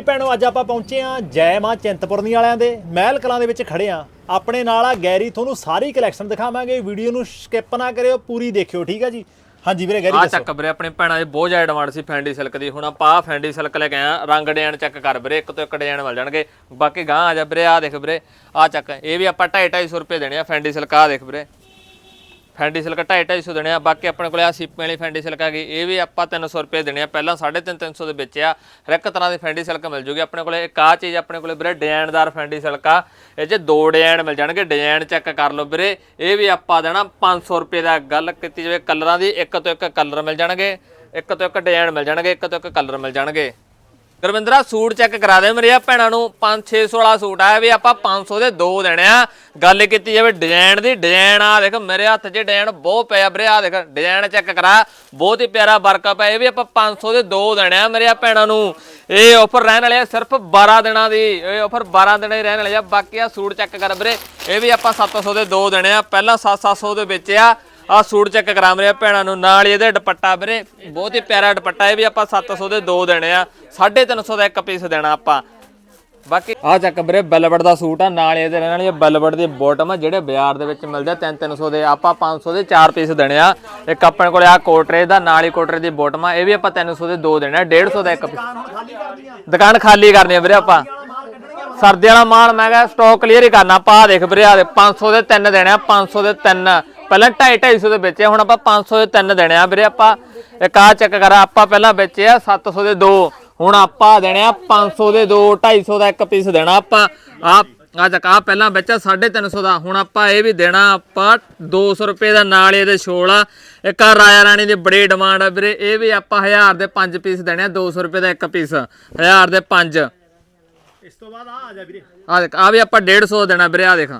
ਭੈਣੋ ਅੱਜ ਆਪਾਂ ਪਹੁੰਚੇ ਆ ਜੈ ਮਾਂ ਚਿੰਤਪੁਰਨੀ ਵਾਲਿਆਂ ਦੇ ਮਹਿਲ ਕਲਾਂ ਦੇ ਵਿੱਚ ਖੜੇ ਆ ਆਪਣੇ ਨਾਲ ਆ ਗੈਰੀ ਤੁਹਾਨੂੰ ਸਾਰੀ ਕਲੈਕਸ਼ਨ ਦਿਖਾਵਾਂਗੇ। ਵੀਡੀਓ ਨੂੰ ਸਕਿਪ ਨਾ ਕਰਿਓ ਪੂਰੀ ਦੇਖਿਓ ਠੀਕ ਆ ਜੀ? ਹਾਂਜੀ ਵੀਰੇ ਗੈਰੀ ਆ ਦੱਸੋ। ਚੱਕ ਵੀਰੇ ਆਪਣੇ ਭੈਣਾਂ ਦੀ ਬਹੁਤ ਜ਼ਿਆਦਾ ਡਿਮਾਂਡ ਸੀ ਫੈਂਡੀ ਸਿਲਕ ਦੀ। ਹੁਣ ਆਪਾਂ ਆਹ ਫੈਂਡੀ ਸਿਲਕ ਲੈ ਕੇ ਆ ਰੰਗ ਡਿਜ਼ਾਈਨ ਚੈੱਕ ਕਰ ਵੀਰੇ ਇੱਕ ਤੋਂ ਇੱਕ ਡਿਜ਼ਾਈਨ ਮਿਲ ਜਾਣਗੇ। ਬਾਕੀ ਗਾਂ ਆ ਜਾ ਵੀਰੇ ਆ ਦੇਖ ਵੀਰੇ ਆ ਚੱਕ। ਇਹ ਵੀ ਆਪਾਂ 2.5 250 ਰੁਪਏ ਦੇਣੇ ਆ ਫੈਂਡੀ ਸਿਲਕ ਆ ਦੇਖ ਵੀਰੇ। ਫੈਂਡੀ ਸਿਲਕ 2.5 250 ਦੇਣੇ ਆ, ਬਾਕੀ ਆਪਣੇ ਕੋਲੇ ਆ ਸੀਪੇ ਵਾਲੀ ਫੈਂਡੀ ਸਿਲਕ ਆ ਗਈ ਇਹ ਵੀ ਆਪਾਂ 300 ਰੁਪਏ ਦੇਣੇ ਆ। ਪਹਿਲਾਂ 350 300 ਦੇ ਵਿੱਚ ਆ। ਹਰ ਇੱਕ ਤਰ੍ਹਾਂ ਦੀ ਫੈਂਡੀ ਸਿਲਕ ਮਿਲ ਜੂਗੀ। ਆਪਣੇ ਕੋਲੇ ਇੱਕ ਆ ਚੀਜ਼, ਆਪਣੇ ਕੋਲੇ ਵੀਰੇ ਡਿਜ਼ਾਈਨਦਾਰ ਫੈਂਡੀ ਸਿਲਕ ਆ। ਇਹ 'ਚ ਦੋ ਡਿਜ਼ਾਈਨ ਮਿਲ ਜਾਣਗੇ, ਡਿਜ਼ਾਈਨ ਚੈੱਕ ਕਰ ਲਓ ਵੀਰੇ। ਇਹ ਵੀ ਆਪਾਂ ਦੇਣਾ 500 ਰੁਪਏ ਦਾ। ਗੱਲ ਕੀਤੀ ਜਾਵੇ ਕਲਰਾਂ ਦੀ, ਇੱਕ ਤੋਂ ਇੱਕ ਕਲਰ ਮਿਲ ਜਾਣਗੇ, ਇੱਕ ਤੋਂ ਇੱਕ ਡਿਜ਼ਾਈਨ ਮਿਲ ਜਾਣਗੇ, ਇੱਕ ਤੋਂ ਇੱਕ ਕਲਰ ਮਿਲ ਜਾਣਗੇ। ਗੁਰਵਿੰਦਰਾ, ਸੂਟ ਚੈੱਕ ਕਰਾ ਦੇ ਮੇਰੇ ਆ ਭੈਣਾਂ ਨੂੰ। 5 600 ਵਾਲਾ ਸੂਟ ਆਇਆ ਵੀ ਆਪਾਂ 500 ਦੇ ਦੋ ਦੇਣੇ ਆ। ਗੱਲ ਕੀਤੀ ਜਾਵੇ ਡਿਜ਼ਾਈਨ ਦੀ ਡਿਜ਼ਾਈਨ ਆ, ਦੇਖ ਮੇਰੇ ਹੱਥ 'ਚ ਡਿਜ਼ਾਈਨ ਬਹੁਤ ਪਿਆ ਵੀਰੇ, ਆ ਦੇਖ ਡਿਜ਼ਾਈਨ ਚੈੱਕ ਕਰਾ। ਬਹੁਤ ਹੀ ਪਿਆਰਾ ਵਰਕਅਪ ਹੈ ਇਹ ਵੀ ਆਪਾਂ 500 ਦੇ ਦੋ ਦੇਣੇ ਆ ਮੇਰੇ ਆ ਭੈਣਾਂ ਨੂੰ। ਇਹ ਆਫਰ ਰਹਿਣ ਵਾਲੇ ਆ ਸਿਰਫ 12 ਦਿਨਾਂ ਦੀ, ਇਹ ਆਫਰ 12 ਦਿਨਾਂ ਹੀ ਰਹਿਣ ਵਾਲੇ ਆ। ਬਾਕੀ ਆ ਸੂਟ ਚੈੱਕ ਕਰ ਵੀਰੇ, ਇਹ ਵੀ ਆਪਾਂ 700 ਦੇ ਦੋ ਦੇਣੇ ਆ। ਪਹਿਲਾਂ 7-700 ਦੇ ਵਿੱਚ ਆ। ਆ ਸੂਟ ਚੈੱਕ ਕਰਾ ਮੇਰੇ ਭੈਣਾਂ ਨੂੰ, ਨਾਲ ਹੀ ਇਹਦੇ ਦੁਪੱਟਾ ਵੀਰੇ, ਬਹੁਤ ਹੀ ਪਿਆਰਾ ਦੁਪੱਟਾ, ਇਹ ਵੀ ਆਪਾਂ 700 ਦੇ ਦੋ ਦੇਣੇ ਆ 350 ਦਾ ਇੱਕ ਪੀਸ ਦੇਣਾ ਆਪਾਂ। ਬਾਕੀ ਆ ਚੱਕ ਵੀਰੇ, ਬੈਲਵਟ ਦਾ ਸੂਟ ਆ, ਨਾਲ ਇਹਦੇ ਰਹਿਣ ਵਾਲੀ ਬੈਲਵਟ ਦੀ ਬੋਟਮ ਆ, ਜਿਹੜੇ ਬਾਜ਼ਾਰ ਦੇ ਵਿੱਚ ਮਿਲਦੇ ਆ 3-300 ਦੇ, ਆਪਾਂ 500 ਦੇ 4 ਪੀਸ ਦੇਣੇ ਆ। ਇੱਕ ਆਪਣੇ ਕੋਲੇ ਆ ਕੋਟਰੇ ਦਾ, ਨਾਲ ਹੀ ਕੋਟਰੇ ਦੀ ਬੋਟਮ ਆ, ਇਹ ਵੀ ਆਪਾਂ 300 ਦੇ ਦੋ ਦੇਣੇ ਆ 150 ਦਾ ਇੱਕ ਪੀਸ ਦੁਕਾਨ ਖਾਲੀ ਕਰਨੀ ਆ ਵੀਰੇ ਆਪਾਂ। ਸਰਦੀ ਵਾਲਾ ਮਾਲ ਮੈਂ ਕਿਹਾ ਸਟਾਕ ਕਲੀਅਰ ਹੀ ਕਰਨਾ, ਆਪਾਂ ਆਹ ਦੇਖ ਵੀਰੇ ਆ ਦੇ 500 ਦੇ ਤਿੰਨ ਦੇਣੇ ਆ 500 ਦੇ ਤਿੰਨ। ਪਹਿਲਾਂ 2.5 250 ਦੇ ਵੇਚੇ ਹੁਣ ਆਪਾਂ 500 ਦੇ ਤਿੰਨ ਦੇਣੇ ਆ। ਵੀਰੇ ਆਪਾਂ ਇੱਕ ਆ ਚੈੱਕ ਕਰ ਆਪਾਂ ਪਹਿਲਾਂ ਵੇਚੇ ਆ 700 ਦੇ ਦੋ ਹੁਣ ਆਪਾਂ ਦੇਣੇ ਆ 500 ਦੇ ਦੋ 250 ਦਾ ਇੱਕ ਪੀਸ ਦੇਣਾ ਆਪਾਂ। ਆ ਆ ਚੱਕ ਆ ਪਹਿਲਾਂ ਵੇਚਿਆ 350 ਦਾ ਹੁਣ ਆਪਾਂ ਇਹ ਵੀ ਦੇਣਾ ਆਪਾਂ 200 ਰੁਪਏ ਦਾ ਨਾਲ ਇਹਦੇ ਛੋਲ ਆ। ਇੱਕ ਆ ਰਾਜਾ ਰਾਣੀ ਦੀ ਬੜੀ ਡਿਮਾਂਡ ਆ ਵੀਰੇ ਇਹ ਵੀ ਆਪਾਂ 1000 ਦੇ 5 ਪੀਸ ਦੇਣੇ ਆ 200 ਰੁਪਏ ਦਾ ਇੱਕ ਪੀਸ 1000 ਦੇ 5 ਇਸ ਤੋਂ ਬਾਅਦ ਆ ਆ ਜਾ ਵੀਰੇ। ਆ ਦੇਖ ਆ ਵੀ ਆਪਾਂ 150 ਦੇਣਾ ਵੀਰੇ ਆ ਦੇਖ।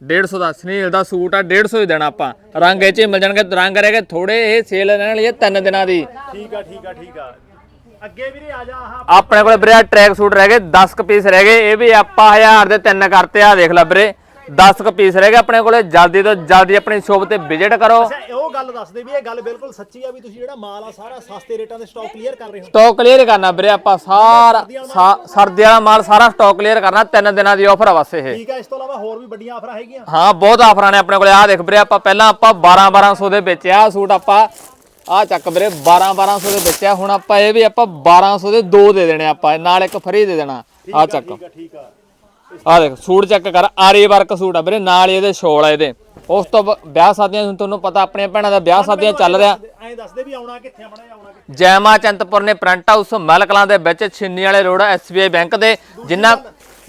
150 ਦਾ ਸਨੀਲ ਦਾ ਸੂਟ ਆ 150 ਹੀ ਦੇਣਾ ਆਪਾਂ। ਰੰਗ ਇਹ ਚ ਮਿਲ ਜਾਣਗੇ ਰੰਗ ਰਹਿ ਗਏ ਥੋੜੇ ਇਹ ਸੇਲ ਰਹਿਣ ਹੈ ਤਿੰਨ ਦਿਨਾਂ ਦੀ। ਠੀਕ ਆ ਠੀਕ ਆ ਠੀਕ ਆ। ਅੱਗੇ ਵੀਰੇ ਆ ਜਾ ਆਹ ਆਪਣੇ ਕੋਲ ਵੀਰੇ ਟਰੈਕ ਸੂਟ ਰਹਿ ਗਏ 10 ਕ ਪੀਸ ਰਹਿ ਗਏ ਇਹ ਵੀ ਆਪਾਂ 1000 ਦੇ ਤਿੰਨ ਕਰਤੇ ਆ ਦੇਖ ਲੈ ਵੀਰੇ। 10 ਕ ਪੀਸ ਰਹਿ ਗਏ ਆਪਣੇ ਕੋਲੇ ਜਲਦੀ ਤੋਂ ਜਲਦੀ ਆਪਣੀ ਸ਼ੋਪ ਤੇ ਵਿਜ਼ਿਟ ਕਰੋ। ਅੱਛਾ ਇਹ ਉਹ ਗੱਲ ਦੱਸਦੇ ਵੀ ਇਹ ਗੱਲ ਬਿਲਕੁਲ ਸੱਚੀ ਆ ਵੀ ਤੁਸੀਂ ਜਿਹੜਾ ਮਾਲ ਆ ਸਾਰਾ ਸਸਤੇ ਰੇਟਾਂ ਦੇ ਸਟਾਕ ਕਲੀਅਰ ਕਰ ਰਹੇ ਹੋ। ਸਟਾਕ ਕਲੀਅਰ ਕਰਨਾ ਵੀਰੇ ਆਪਾਂ ਸਾਰਾ ਸਾ- ਸਰਦੀ ਵਾਲਾ ਮਾਲ ਸਾਰਾ ਸਟਾਕ ਕਲੀਅਰ ਕਰਨਾ ਤਿੰਨ ਦਿਨਾਂ ਦੀ ਆਫਰ ਆ ਬਸ ਇਹ। ਠੀਕ ਆ ਇਸ ਤੋਂ ਇਲਾਵਾ ਹੋਰ ਵੀ ਵੱਡੀਆਂ ਆਫਰਾਂ ਹੈਗੀਆਂ। ਹਾਂ ਬਹੁਤ ਆਫਰਾਂ ਨੇ ਆਪਣੇ ਕੋਲੇ ਆ ਦੇਖ ਵੀਰੇ ਆਪਾਂ ਪਹਿਲਾਂ ਆਪਾਂ 12 1200 ਦੇ ਵੇਚਿਆ ਆਹ ਸੂਟ ਆਪਾਂ ਆ ਚੱਕ ਵੀਰੇ 12 1200 ਦੇ ਵੇਚਿਆ ਹੁਣ ਆਪਾਂ ਇਹ ਵੀ ਆਪਾਂ 1200 ਦੇ ਦੋ ਦੇ ਦੇਣੇ ਆਪਾਂ ਨਾਲ ਇੱਕ ਫਰੀ ਦੇ ਦੇਣਾ ਆ ਚੱਕ। ਠੀਕ ਆ ਠੀਕ ਆ। ਆ ਦੇਖ ਸੂਟ ਚੈੱਕ ਕਰ ਆਰੀ ਵਰਕ ਸੂਟ ਆ ਵੀਰੇ ਨਾਲ ਇਹਦੇ ਸ਼ੋਲ ਆ ਇਹਦੇ। ਉਸ ਤੋਂ ਬ- ਵਿਆਹ ਸ਼ਾਦੀਆਂ ਨੂੰ ਤੁਹਾਨੂੰ ਪਤਾ ਆਪਣੀਆਂ ਭੈਣਾਂ ਦਾ ਵਿਆਹ ਸ਼ਾਦੀਆਂ ਚੱਲ ਰਿਹਾ। ਐਂ ਦੱਸਦੇ ਵੀ ਆਉਣਾ ਕਿੱਥੇ ਆਉਣਾ ਜਾਂ ਆਉਣਾ ਜੈਮਾ ਚੰਤਪੁਰ ਨੇ ਪ੍ਰਿੰਟ ਹਾਊਸ ਮਲਕਲਾਂ ਦੇ ਵਿੱਚ ਛਿੰਨੀ ਵਾਲੇ ਰੋਡ ਐਸਬੀਆਈ ਬੈਂਕ ਦੇ ਜਿੰਨਾ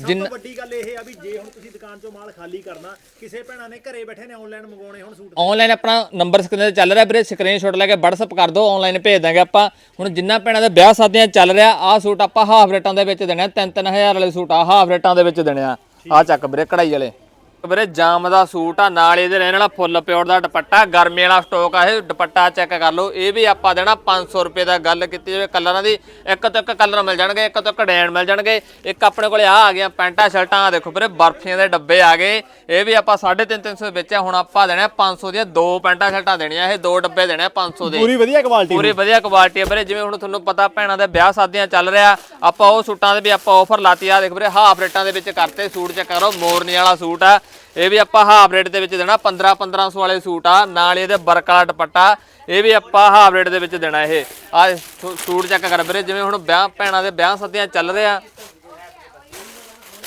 ਸਭ ਤੋਂ ਵੱਡੀ ਗੱਲ ਇਹ ਆ ਵੀ ਜੇ ਹੁਣ ਤੁਸੀਂ ਦੁਕਾਨ ਚੋਂ ਮਾਲ ਖਾਲੀ ਕਰਨਾ ਕਿਸੇ ਭੈਣਾਂ ਨੇ ਘਰੇ ਬੈਠੇ ਨੇ ਆਨਲਾਈਨ ਮੰਗਵਾਉਣੇ ਹੁਣ ਸੂਟ ਆਨਲਾਈਨ ਆਪਣਾ ਨੰਬਰ ਸਕਰੀਨ ਤੇ ਚੱਲ ਰਿਹਾ ਵੀਰੇ ਸਕਰੀਨਸ਼ਾਟ ਲੈ ਕੇ WhatsApp ਕਰ ਦਿਓ ਆਨਲਾਈਨ ਭੇਜ ਦਾਂਗੇ ਆਪਾਂ। ਹੁਣ ਜਿੰਨਾ ਭੈਣਾਂ ਦੇ ਵਿਆਹ ਸ਼ਾਦੀਆਂ ਚੱਲ ਰਿਹਾ ਆਹ ਸੂਟ ਆਪਾਂ ਹਾਫ ਰੇਟਾਂ ਦੇ ਵਿੱਚ ਦੇਣੇ ਆ 3-3000 ਵਾਲੇ ਸੂਟ ਆ ਹਾਫ ਰੇਟਾਂ ਦੇ ਵਿੱਚ ਦੇਣੇ ਆ। ਆ ਚੱਕ ਵੀਰੇ ਕਢਾਈ ਵਾਲੇ। ਵੀਰੇ ਜਾਮ ਦਾ ਸੂਟ ਆ ਨਾਲ ਇਹਦੇ ਰਹਿਣ ਵਾਲਾ ਫੁੱਲ ਪਿਓਰ ਦਾ ਦੁਪੱਟਾ ਗਰਮੀ ਵਾਲਾ ਸਟਾਕ ਆ ਇਹ ਦੁਪੱਟਾ ਚੈੱਕ ਕਰ ਲਓ। ਇਹ ਵੀ ਆਪਾਂ ਦੇਣਾ 500 ਰੁਪਏ ਦਾ ਗੱਲ ਕੀਤੀ ਜਾਵੇ ਕਲਰਾਂ ਦੀ। ਇੱਕ ਤੋਂ ਇੱਕ ਕਲਰ ਮਿਲ ਜਾਣਗੇ ਇੱਕ ਤੋਂ ਇੱਕ ਡਿਜ਼ਾਈਨ ਮਿਲ ਜਾਣਗੇ। ਇੱਕ ਆਪਣੇ ਕੋਲੇ ਆ ਆ ਗਿਆ ਪੈਂਟਾਂ ਸ਼ਰਟਾਂ ਆ ਦੇਖੋ ਵੀਰੇ ਬਰਫੀਆਂ ਦੇ ਡੱਬੇ ਆ ਗਏ। ਇਹ ਵੀ ਆਪਾਂ 350 300 ਵਿੱਚ ਆ ਹੁਣ ਆਪਾਂ ਦੇਣਾ 500 ਦੀਆਂ ਦੋ ਪੈਂਟਾਂ ਸ਼ਰਟਾਂ ਦੇਣੀਆਂ। ਇਹ ਦੋ ਡੱਬੇ ਦੇਣੇ ਆ 500 ਦੇ। ਪੂਰੀ ਵਧੀਆ ਕੁਆਲਿਟੀ ਪੂਰੀ ਵਧੀਆ ਕੁਆਲਿਟੀ ਹੈ ਵੀਰੇ। ਜਿਵੇਂ ਹੁਣ ਤੁਹਾਨੂੰ ਪਤਾ ਭੈਣਾਂ ਦੇ ਵਿਆਹ ਸ਼ਾਦੀਆਂ ਚੱਲ ਰਿਹਾ। ਆਪਾਂ ਉਹ ਸੂਟਾਂ ਦੇ ਵੀ ਆਪਾਂ ਆਫਰ ਲਾਤੀ ਆ ਦੇਖ ਵੀਰੇ ਹਾਫ ਰੇਟਾਂ ਦੇ ਵਿੱਚ ਕਰਤੇ ਸੂਟ, ਚੈੱਕ ਕਰੋ, ਮੋਰਨੀ ਵਾਲਾ ਸੂਟ ਆ। ਇਹ ਵੀ ਆਪਾਂ ਹਾਫ ਰੇਟ ਦੇ ਵਿੱਚ ਦੇਣਾ 15 1500 ਵਾਲੇ ਸੂਟ ਆ। ਨਾਲ ਇਹਦੇ ਵਰਕ ਵਾਲਾ ਦੁਪੱਟਾ, ਇਹ ਵੀ ਆਪਾਂ ਹਾਫ ਰੇਟ ਦੇ ਵਿੱਚ ਦੇਣਾ ਇਹ। ਆ ਸੂਟ ਚੈੱਕ ਕਰ ਵੀਰੇ, ਜਿਵੇਂ ਹੁਣ ਵਿਆਹ, ਭੈਣਾਂ ਦੇ ਵਿਆਹ ਸ਼ਾਦੀਆਂ ਚੱਲ ਰਿਹਾ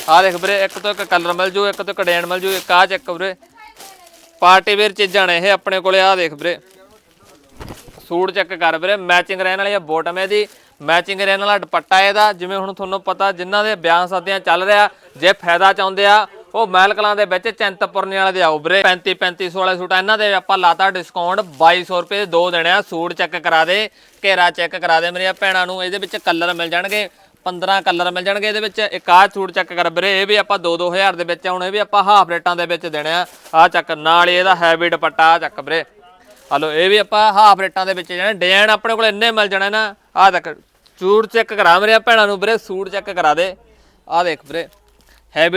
ਆ। ਦੇਖ ਵੀਰੇ, ਇੱਕ ਤੋਂ ਇੱਕ ਕਲਰ ਮਿਲ ਜੂ, ਇੱਕ ਤੋਂ ਇੱਕ ਡਿਜ਼ਾਈਨ ਮਿਲ ਜੂ, ਇੱਕ ਆ ਚੈੱਕ ਵੀਰੇ। ਪਾਰਟੀ ਵੇਅਰ ਚੀਜ਼ਾਂ ਨੇ ਇਹ ਆਪਣੇ ਕੋਲੇ ਆ ਦੇਖ ਵੀਰੇ। ਸੂਟ ਚੈੱਕ ਕਰ ਵੀਰੇ ਮੈਚਿੰਗ ਰਹਿਣ ਵਾਲੀ ਆ ਬੋਟਮ ਇਹਦੀ। ਮੈਚਿੰਗ ਰਹਿਣ ਵਾਲਾ ਦੁਪੱਟਾ ਇਹਦਾ, ਜਿਵੇਂ ਹੁਣ ਤੁਹਾਨੂੰ ਪਤਾ, ਜਿਨ੍ਹਾਂ ਦੇ ਵਿਆਹ ਸ਼ਾਦੀਆਂ ਚੱਲ ਰਿਹਾ, ਜੇ ਫਾਇਦਾ ਚਾਹੁੰਦੇ ਆ, ਉਹ ਮਹਿਲ ਕਲਾਂ ਦੇ ਵਿੱਚ ਚਿੰਤਪੁਰਨੀ ਵਾਲੇ ਦੇ ਆਓ ਵੀਰੇ। 35 3500 ਵਾਲੇ ਸੂਟ ਇਹਨਾਂ ਦੇ ਆਪਾਂ ਲਾਤਾ ਡਿਸਕਾਊਂਟ 2200 ਰੁਪਏ ਦੇ ਦੋ ਦੇਣੇ ਆ, ਸੂਟ ਚੈੱਕ ਕਰਾ ਦੇ, ਘੇਰਾ ਚੈੱਕ ਕਰਾ ਦੇ ਮੇਰੀਆਂ ਭੈਣਾਂ ਨੂੰ, ਇਹਦੇ ਵਿੱਚ ਕਲਰ ਮਿਲ ਜਾਣਗੇ 15 ਕਲਰ ਮਿਲ ਜਾਣਗੇ ਇਹਦੇ ਵਿੱਚ, ਇੱਕ ਆਹ ਸੂਟ ਚੈੱਕ ਕਰ ਵੀਰੇ, ਇਹ ਵੀ ਆਪਾਂ 2-2000 ਦੇ ਵਿੱਚ ਹੁਣ ਇਹ ਵੀ ਆਪਾਂ ਹਾਫ ਰੇਟਾਂ ਦੇ ਵਿੱਚ ਦੇਣੇ ਆ। ਆ ਚੱਕ ਨਾਲ ਹੀ ਇਹਦਾ ਹੈਵੀ ਦੁਪੱਟਾ ਆ ਚੱਕ ਵੀਰੇ। ਹਲੋ ਇਹ ਵੀ ਆਪਾਂ ਹਾਫ ਰੇਟਾਂ ਦੇ ਵਿੱਚ ਜਾਣਾ। ਡਿਜ਼ਾਈਨ ਆਪਣੇ ਕੋਲ ਇੰਨੇ ਮਿਲ ਜਾਣੇ ਨਾ। ਆਹ ਤੱਕ ਸੂਟ ਚੈੱਕ ਕਰਾ ਮੇਰੇ ਭੈਣਾਂ ਨੂੰ ਵੀਰੇ, ਸੂਟ ਚੈੱਕ ਕਰਾ ਦੇ। ਆਹ ਦੇਖ ਵੀਰੇ ਹੈਵੀ